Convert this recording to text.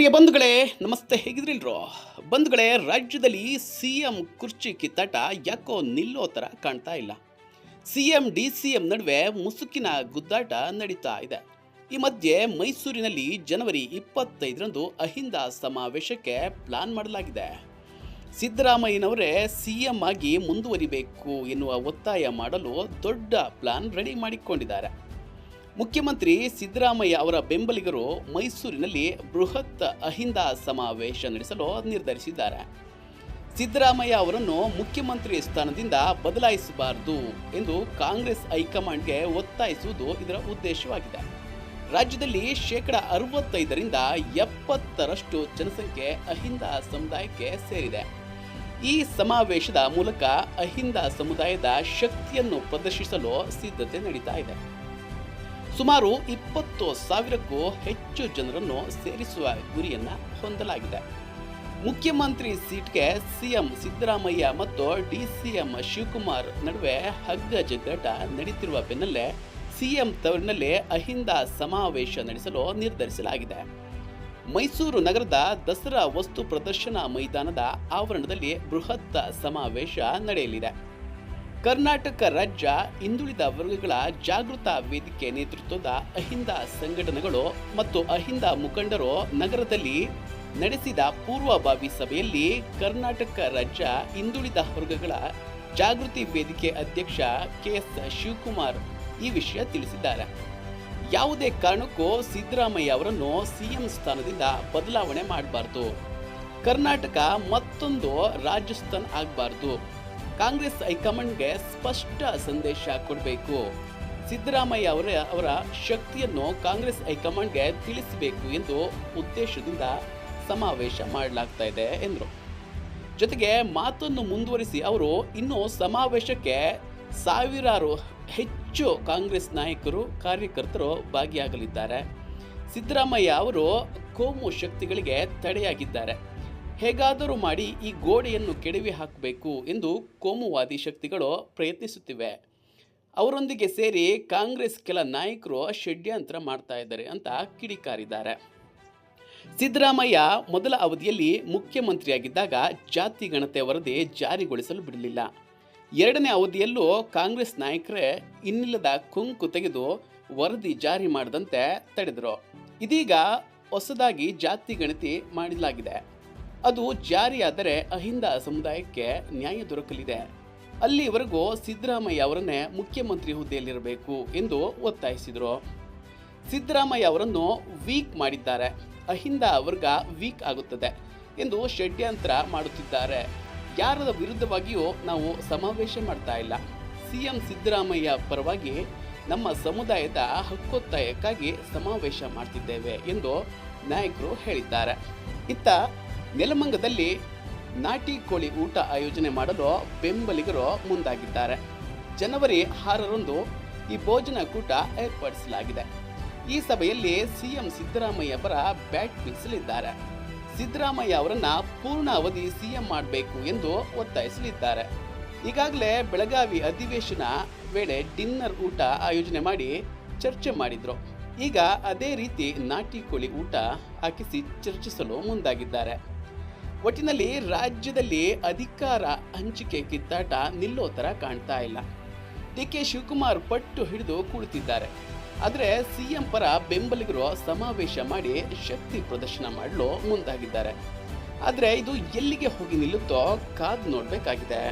ಪ್ರಿಯ ಬಂಧುಗಳೇ, ನಮಸ್ತೆ ಹೇಗಿದ್ರಿಲ್ರೋ ಬಂಧುಗಳೇ, ರಾಜ್ಯದಲ್ಲಿ ಸಿ ಎಂ ಕುರ್ಚಿ ಕಿತ್ತಾಟ ಯಾಕೋ ನಿಲ್ಲೋ ಥರ ಕಾಣ್ತಾ ಇಲ್ಲ. C M D C M ನಡುವೆ ಮುಸುಕಿನ ಗುದ್ದಾಟ ನಡೀತಾ ಇದೆ. ಈ ಮಧ್ಯೆ ಮೈಸೂರಿನಲ್ಲಿ ಜನವರಿ ಇಪ್ಪತ್ತೈದರಂದು ಅಹಿಂದ ಸಮಾವೇಶಕ್ಕೆ ಪ್ಲಾನ್ ಮಾಡಲಾಗಿದೆ. ಸಿದ್ದರಾಮಯ್ಯನವರೇ ಸಿ ಎಂ ಆಗಿ ಮುಂದುವರಿಬೇಕು ಎನ್ನುವ ಒತ್ತಾಯ ಮಾಡಲು ದೊಡ್ಡ ಪ್ಲಾನ್ ರೆಡಿ ಮಾಡಿಕೊಂಡಿದ್ದಾರೆ. ಮುಖ್ಯಮಂತ್ರಿ ಸಿದ್ದರಾಮಯ್ಯ ಅವರ ಬೆಂಬಲಿಗರು ಮೈಸೂರಿನಲ್ಲಿ ಬೃಹತ್ ಅಹಿಂದ ಸಮಾವೇಶ ನಡೆಸಲು ನಿರ್ಧರಿಸಿದ್ದಾರೆ. ಸಿದ್ದರಾಮಯ್ಯ ಅವರನ್ನು ಮುಖ್ಯಮಂತ್ರಿ ಸ್ಥಾನದಿಂದ ಬದಲಾಯಿಸಬಾರದು ಎಂದು ಕಾಂಗ್ರೆಸ್ ಹೈಕಮಾಂಡ್ಗೆ ಒತ್ತಾಯಿಸುವುದು ಇದರ ಉದ್ದೇಶವಾಗಿದೆ. ರಾಜ್ಯದಲ್ಲಿ ಶೇಕಡ ಅರವತ್ತೈದರಿಂದ ಎಪ್ಪತ್ತರಷ್ಟು ಜನಸಂಖ್ಯೆ ಅಹಿಂದ ಸಮುದಾಯಕ್ಕೆ ಸೇರಿದೆ. ಈ ಸಮಾವೇಶದ ಮೂಲಕ ಅಹಿಂದ ಸಮುದಾಯದ ಶಕ್ತಿಯನ್ನು ಪ್ರದರ್ಶಿಸಲು ಸಿದ್ಧತೆ ನಡೀತಾ ಇದೆ. ಸುಮಾರು ಇಪ್ಪತ್ತು ಸಾವಿರಕ್ಕೂ ಹೆಚ್ಚು ಜನರನ್ನು ಸೇರಿಸುವ ಗುರಿಯನ್ನ ಹೊಂದಲಾಗಿದೆ. ಮುಖ್ಯಮಂತ್ರಿ ಸೀಟ್ಗೆ ಸಿಎಂ ಸಿದ್ದರಾಮಯ್ಯ ಮತ್ತು ಡಿಸಿಎಂ ಶಿವಕುಮಾರ್ ನಡುವೆ ಹಗ್ಗ ಜಗ್ಗಾಟ ನಡೀತಿರುವ ಬೆನ್ನಲ್ಲೇ ಸಿಎಂ ತವರಿನಲ್ಲಿ ಅಹಿಂದ ಸಮಾವೇಶ ನಡೆಸಲು ನಿರ್ಧರಿಸಲಾಗಿದೆ. ಮೈಸೂರು ನಗರದ ದಸರಾ ವಸ್ತು ಪ್ರದರ್ಶನ ಮೈದಾನದ ಆವರಣದಲ್ಲಿ ಬೃಹತ್ ಸಮಾವೇಶ ನಡೆಯಲಿದೆ. ಕರ್ನಾಟಕ ರಾಜ್ಯ ಹಿಂದುಳಿದ ವರ್ಗಗಳ ಜಾಗೃತ ವೇದಿಕೆ ನೇತೃತ್ವದ ಅಹಿಂದ ಸಂಘಟನೆಗಳು ಮತ್ತು ಅಹಿಂದ ಮುಖಂಡರು ನಗರದಲ್ಲಿ ನಡೆಸಿದ ಪೂರ್ವಭಾವಿ ಸಭೆಯಲ್ಲಿ ಕರ್ನಾಟಕ ರಾಜ್ಯ ಹಿಂದುಳಿದ ವರ್ಗಗಳ ಜಾಗೃತಿ ವೇದಿಕೆ ಅಧ್ಯಕ್ಷ ಕೆಎಸ್ ಶಿವಕುಮಾರ್ ಈ ವಿಷಯ ತಿಳಿಸಿದ್ದಾರೆ. ಯಾವುದೇ ಕಾರಣಕ್ಕೂ ಸಿದ್ದರಾಮಯ್ಯ ಅವರನ್ನು ಸಿಎಂ ಸ್ಥಾನದಿಂದ ಬದಲಾವಣೆ ಮಾಡಬಾರ್ದು. ಕರ್ನಾಟಕ ಮತ್ತೊಂದು ರಾಜಸ್ಥಾನ್ ಆಗಬಾರ್ದು. ಕಾಂಗ್ರೆಸ್ ಹೈಕಮಾಂಡ್ಗೆ ಸ್ಪಷ್ಟ ಸಂದೇಶ ಕೊಡಬೇಕು. ಸಿದ್ದರಾಮಯ್ಯ ಅವರ ಅವರ ಶಕ್ತಿಯನ್ನು ಕಾಂಗ್ರೆಸ್ ಹೈಕಮಾಂಡ್ಗೆ ತಿಳಿಸಬೇಕು ಎಂದು ಉದ್ದೇಶದಿಂದ ಸಮಾವೇಶ ಮಾಡಲಾಗ್ತಾ ಇದೆ, ಎಂದರು. ಜೊತೆಗೆ ಮಾತನ್ನು ಮುಂದುವರಿಸಿ ಅವರು, ಇನ್ನು ಸಮಾವೇಶಕ್ಕೆ ಸಾವಿರಾರು ಹೆಚ್ಚು ಕಾಂಗ್ರೆಸ್ ನಾಯಕರು, ಕಾರ್ಯಕರ್ತರು ಭಾಗಿಯಾಗಲಿದ್ದಾರೆ. ಸಿದ್ದರಾಮಯ್ಯ ಅವರು ಕೋಮು ಶಕ್ತಿಗಳಿಗೆ ತಡೆಯಾಗಿದ್ದಾರೆ. ಹೇಗಾದರೂ ಮಾಡಿ ಈ ಗೋಡೆಯನ್ನು ಕೆಡವಿ ಹಾಕಬೇಕು ಎಂದು ಕೋಮುವಾದಿ ಶಕ್ತಿಗಳು ಪ್ರಯತ್ನಿಸುತ್ತಿವೆ. ಅವರೊಂದಿಗೆ ಸೇರಿ ಕಾಂಗ್ರೆಸ್ ಕೆಲ ನಾಯಕರು ಷಡ್ಯಂತ್ರ ಮಾಡ್ತಾ ಇದ್ದಾರೆ ಅಂತ ಕಿಡಿಕಾರಿದ್ದಾರೆ. ಸಿದ್ದರಾಮಯ್ಯ ಮೊದಲ ಅವಧಿಯಲ್ಲಿ ಮುಖ್ಯಮಂತ್ರಿಯಾಗಿದ್ದಾಗ ಜಾತಿ ಗಣತೆ ವರದಿ ಜಾರಿಗೊಳಿಸಲು ಬಿಡಲಿಲ್ಲ. ಎರಡನೇ ಅವಧಿಯಲ್ಲೂ ಕಾಂಗ್ರೆಸ್ ನಾಯಕರೇ ಇನ್ನಿಲ್ಲದ ಕುಂಕು ತೆಗೆದು ವರದಿ ಜಾರಿ ಮಾಡದಂತೆ ತಡೆದರು. ಇದೀಗ ಹೊಸದಾಗಿ ಜಾತಿ ಗಣತಿ ಮಾಡಲಾಗಿದೆ. ಅದು ಜಾರಿಯಾದರೆ ಅಹಿಂದ ಸಮುದಾಯಕ್ಕೆ ನ್ಯಾಯ ದೊರಕಲಿದೆ. ಅಲ್ಲಿವರೆಗೂ ಸಿದ್ದರಾಮಯ್ಯ ಅವರನ್ನೇ ಮುಖ್ಯಮಂತ್ರಿ ಹುದ್ದೆಯಲ್ಲಿರಬೇಕು ಎಂದು ಒತ್ತಾಯಿಸಿದರು. ಸಿದ್ದರಾಮಯ್ಯ ಅವರನ್ನು ವೀಕ್ ಮಾಡಿದ್ದಾರೆ. ಅಹಿಂದ ವರ್ಗ ವೀಕ್ ಆಗುತ್ತದೆ ಎಂದು ಷಡ್ಯಂತ್ರ ಮಾಡುತ್ತಿದ್ದಾರೆ. ಯಾರದ ವಿರುದ್ಧವಾಗಿಯೂ ನಾವು ಸಮಾವೇಶ ಮಾಡ್ತಾ ಇಲ್ಲ. ಸಿಎಂ ಸಿದ್ದರಾಮಯ್ಯ ಪರವಾಗಿ ನಮ್ಮ ಸಮುದಾಯದ ಹಕ್ಕೊತ್ತಾಯಕ್ಕಾಗಿ ಸಮಾವೇಶ ಮಾಡ್ತಿದ್ದೇವೆ ಎಂದು ನಾಯಕರು ಹೇಳಿದ್ದಾರೆ. ಇತ್ತ ನೆಲಮಂಗದಲ್ಲಿ ನಾಟಿ ಕೋಳಿ ಊಟ ಆಯೋಜನೆ ಮಾಡಲು ಬೆಂಬಲಿಗರು ಮುಂದಾಗಿದ್ದಾರೆ. ಜನವರಿ ಆರರಂದು ಈ ಭೋಜನ ಕೂಟ ಏರ್ಪಡಿಸಲಾಗಿದೆ. ಈ ಸಭೆಯಲ್ಲಿ ಸಿಎಂ ಸಿದ್ದರಾಮಯ್ಯ ಪರ ಬ್ಯಾಟ್ ಬೀಸಲಿದ್ದಾರೆ. ಸಿದ್ದರಾಮಯ್ಯ ಅವರನ್ನ ಪೂರ್ಣ ಅವಧಿ ಸಿಎಂ ಮಾಡಬೇಕು ಎಂದು ಒತ್ತಾಯಿಸಲಿದ್ದಾರೆ. ಈಗಾಗಲೇ ಬೆಳಗಾವಿ ಅಧಿವೇಶನ ವೇಳೆ ಡಿನ್ನರ್ ಊಟ ಆಯೋಜನೆ ಮಾಡಿ ಚರ್ಚೆ ಮಾಡಿದ್ರು. ಈಗ ಅದೇ ರೀತಿ ನಾಟಿ ಕೋಳಿ ಊಟ ಹಾಕಿಸಿ ಚರ್ಚಿಸಲು ಮುಂದಾಗಿದ್ದಾರೆ. ಒಟ್ಟಿನಲ್ಲಿ ರಾಜ್ಯದಲ್ಲಿ ಅಧಿಕಾರ ಹಂಚಿಕೆ ಕಿತ್ತಾಟ ನಿಲ್ಲೋ ಥರ ಕಾಣ್ತಾ ಇಲ್ಲ. ಡಿ ಕೆ ಶಿವಕುಮಾರ್ ಪಟ್ಟು ಹಿಡಿದು ಕುಳಿತಿದ್ದಾರೆ ಆದರೆ ಸಿಎಂ ಪರ ಬೆಂಬಲಿಗರು ಸಮಾವೇಶ ಮಾಡಿ ಶಕ್ತಿ ಪ್ರದರ್ಶನ ಮಾಡಲು ಮುಂದಾಗಿದ್ದಾರೆ. ಆದರೆ ಇದು ಎಲ್ಲಿಗೆ ಹೋಗಿ ನಿಲ್ಲುತ್ತೋ ಕಾದು ನೋಡಬೇಕಾಗಿದೆ.